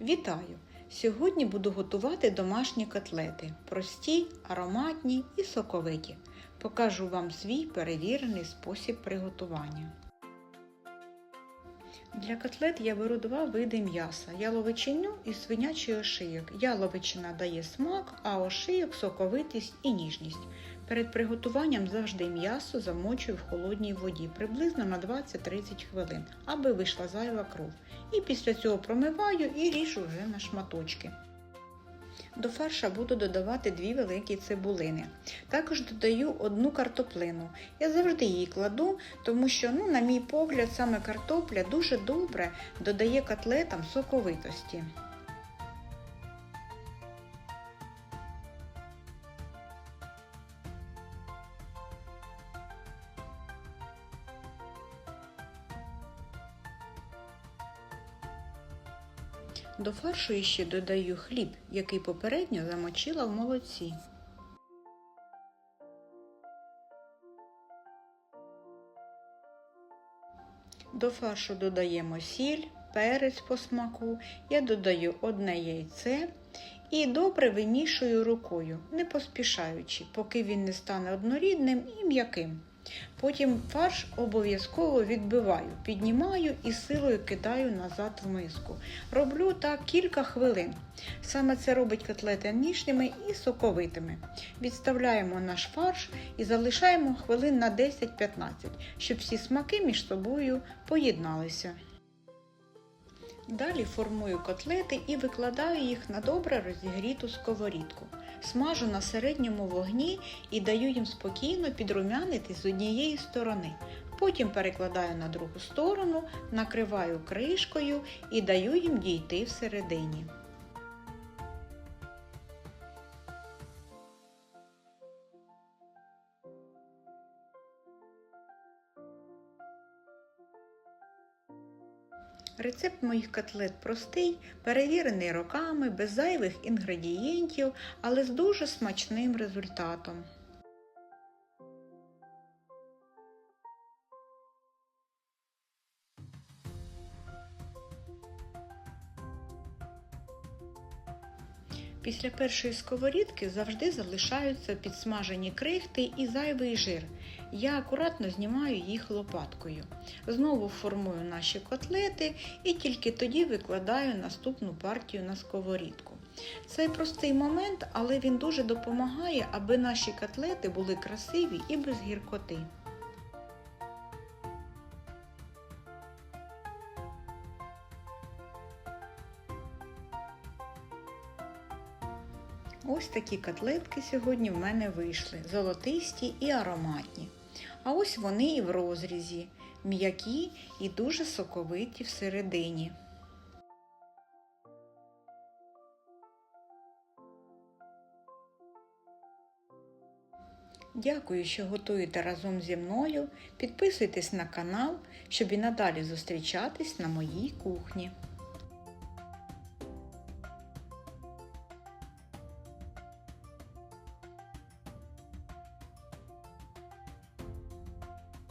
Вітаю! Сьогодні буду готувати домашні котлети. Прості, ароматні і соковиті. Покажу вам свій перевірений спосіб приготування. Для котлет я беру два види м'яса яловичиню і свинячий ошийок. Яловичина дає смак, а ошийок соковитість і ніжність. Перед приготуванням завжди м'ясо замочую в холодній воді приблизно на 20-30 хвилин, аби вийшла зайва кров. І після цього промиваю і ріжу вже на шматочки. До фарша буду додавати дві великі цибулини. Також додаю одну картоплину. Я завжди її кладу, тому що, ну, на мій погляд, саме картопля дуже добре додає котлетам соковитості. До фаршу ще додаю хліб, який попередньо замочила в молоці. До фаршу додаємо сіль, перець по смаку. Я додаю одне яйце і добре вимішую рукою, не поспішаючи, поки він не стане однорідним і м'яким. Потім фарш обов'язково відбиваю, піднімаю і силою кидаю назад в миску. Роблю так кілька хвилин. Саме це робить котлети ніжними і соковитими. Відставляємо наш фарш і залишаємо хвилин на 10-15, щоб всі смаки між собою поєдналися. Далі формую котлети і викладаю їх на добре розігріту сковорідку. Смажу на середньому вогні і даю їм спокійно підрумянити з однієї сторони. Потім перекладаю на другу сторону, накриваю кришкою і даю їм дійти всередині. Рецепт моїх котлет простий, перевірений роками, без зайвих інгредієнтів, але з дуже смачним результатом. Після першої сковорідки завжди залишаються підсмажені крихти і зайвий жир. Я акуратно знімаю їх лопаткою. Знову формую наші котлети і тільки тоді викладаю наступну партію на сковорідку. Цей простий момент, але він дуже допомагає, аби наші котлети були красиві і без гіркоти. Ось такі котлетки сьогодні в мене вийшли, золотисті і ароматні. А ось вони і в розрізі, м'які і дуже соковиті всередині. Дякую, що готуєте разом зі мною. Підписуйтесь на канал, щоб і надалі зустрічатись на моїй кухні.